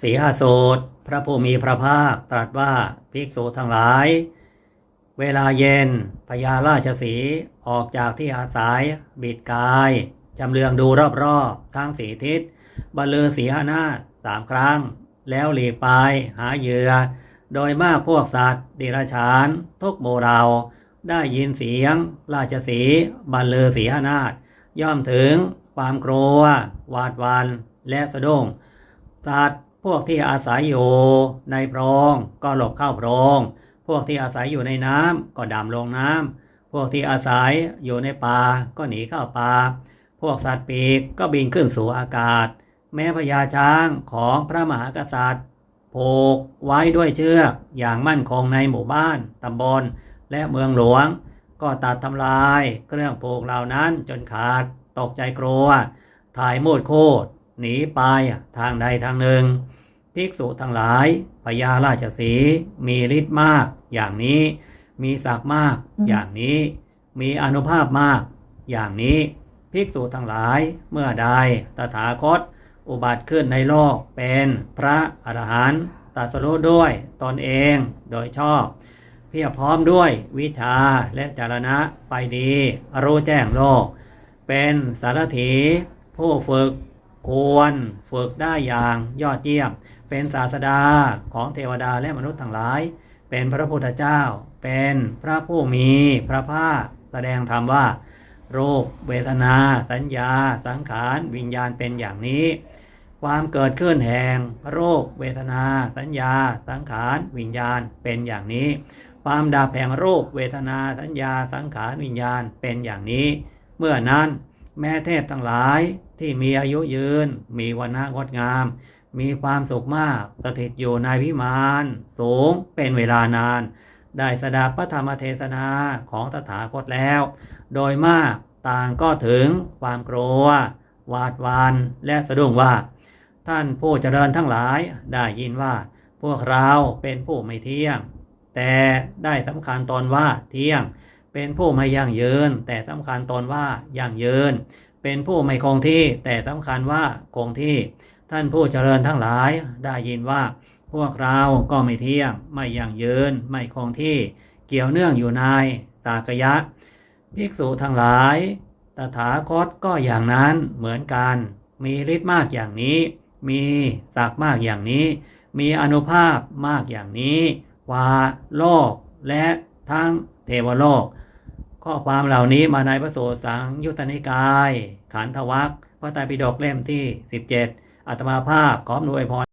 สีหโสดพระผู้มีพระภาคตรัสว่าภิกษุทั้งหลาย เวลาเย็นพญาราชสีออกจากที่อาศัย บิดกายจำเลืองดูรอบๆทั้งสีทิศบรรลือสีหนาสามครั้ง แล้วหลีไปหาเหยื่อ โดยมากพวกสัตว์ดิรชาน ทุกโมเราได้ยินเสียง ราชสีบรรลือสีหนาฏย่อมถึงความกลัว หวาดวันและสะดุ้งสัตว์ วกที่อาศัยอยู่ในโพรงก็หลบเข้าโพรง พวกที่อาศัยอยู่ในน้ำก็ดำลงน้ำพวกที่อาศัยอยู่ในป่าก็หนีเข้าป่า พวกสัตว์ปีกก็บินขึ้นสู่อากาศ แม้พญาช้างของพระมหากษัตริย์ผูกไว้ด้วยเชือกอย่างมั่นคงในหมู่บ้าน ตำบล และเมืองหลวง ก็ตัดทำลายเครื่องผูกเหล่านั้นจนขาด ตกใจกลัว ถ่ายมูดโคตรหนีไปทางใดทางหนึ่ง ภิกษุทั้งหลายพญาราชสีมีฤทธิ์มาก อย่างนี้ มีศักดิ์มาก อย่างนี้ มีอนุภาพมาก อย่างนี้ ภิกษุทั้งหลายเมื่อใดตถาคต อุบัติขึ้นในโลกเป็นพระอรหันต์ตรัสรู้ด้วยตนเองโดยชอบ เพียบพร้อมด้วยวิชาและจารณะไปดี รู้แจ้งโลก เป็นสารถีผู้ฝึกควรฝึกได้อย่างยอดเยี่ยม เป็นศาสดาของเทวดาและมนุษย์ทั้งหลาย เป็นพระพุทธเจ้า เป็นพระผู้มีพระภาคแสดงธรรมว่า โรูปเวทนา สัญญา สังขาร วิญญาณเป็นอย่างนี้ ความเกิดขึ้นแห่งโรค เวทนา สัญญา สังขาร วิญญาณเป็นอย่างนี้ ความดับแห่งรูปเวทนา สัญญา สังขาร วิญญาณเป็นอย่างนี้ เมื่อนั้นแม่เทพทั้งหลายที่มีอายุยืน มีวันนะงดงาม มีความสุขมากสถิตอยู่ในวิมานสูงเป็นเวลานาน ได้สดับพระธรรมเทศนาของตถาคตแล้ว โดยมากต่างก็ถึงความกลัวหวาดวันและสะดุ้งว่า ท่านผู้เจริญทั้งหลายได้ยินว่า พวกเราเป็นผู้ไม่เที่ยง แต่ได้สำคัญตนว่าเที่ยง เป็นผู้ไม่ยั่งยืน แต่สำคัญตนว่ายั่งยืน เป็นผู้ไม่คงที่แต่สำคัญว่าคงที่ ท่านผู้เจริญทั้งหลายได้ยินว่า พวกเราก็ไม่เที่ยง ไม่ยั่งยืน ไม่คงที่เกี่ยวเนื่องอยู่ในตากยะ ภิกษุทั้งหลาย ตถาคตก็อย่างนั้นเหมือนกัน มีฤทธิ์มากอย่างนี้ มีศักมากอย่างนี้ มีอนุภาพมากอย่างนี้ว่าโลกและทั้งเทวโลก ข้อความเหล่านี้มาในพระโสสังยุตตนิกาย ขันธวัคพระไตรปิฎกเล่มที่ 17 อาตมาภาพขออำนวยพร